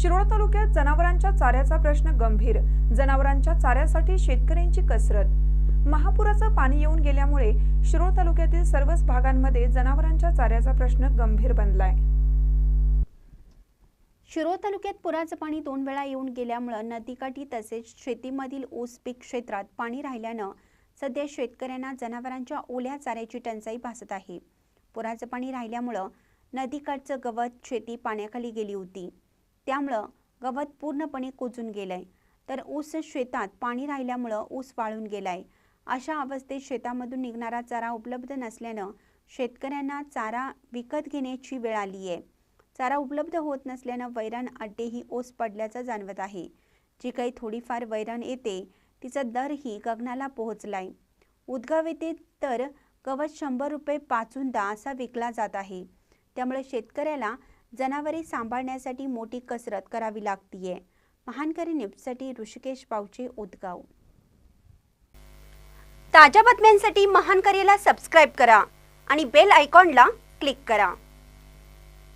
शिरोळ तालुक्यात जनावरांच्या चाऱ्याचा प्रश्न गंभीर. जनावरांच्या चाऱ्यासाठी शेतकऱ्यांची कसरत. महापुराचं पाणी येऊन गेल्यामुळे शिरोळ तालुक्यातील सर्वच भागांमध्ये जनावरांच्या चाऱ्याचा प्रश्न गंभीर बनलाय. शिरोळ तालुक्यात पुराचं पाणी दोन वेळा येऊन गेल्यामुळं नदीकाठी तसेच शेतीमधील ऊस पीक क्षेत्रात पाणी राहिल्यानं सध्या शेतकऱ्यांना जनावरांच्या ओल्या चाऱ्याची टंचाई भासत आहे. पुराचं पाणी राहिल्यामुळं नदीकाठचं गवत शेती पाण्याखाली गेली होती. त्यामुळं गवत पूर्णपणे कुजून गेलंय. तर ऊस शेतात पाणी राहिल्यामुळं ऊस वाळून गेलाय. अशा अवस्थेत शेतामधून निघणारा चारा उपलब्ध नसल्यानं शेतकऱ्यांना चारा विकत घेण्याची वेळ आली आहे चारा उपलब्ध होत नसल्यानं वैरण अड्डेही ओस पडल्याचं जाणवत आहे. जी काही थोडीफार वैरण येते तिचा दरही गगनाला पोहोचलाय. उदगाव येथे तर गवत शंभर रुपये पाचूंदा असा विकला जात आहे. त्यामुळे शेतकऱ्याला जनावरे सांभाळण्यासाठी मोठी कसरत करावी लागतीये. महानकरी न्यूजसाठी ऋषिकेश पावचे उदगाव. ताज्या बातम्यांसाठी महानकरीला सबस्क्राईब करा आणि बेल आयकॉनला क्लिक करा.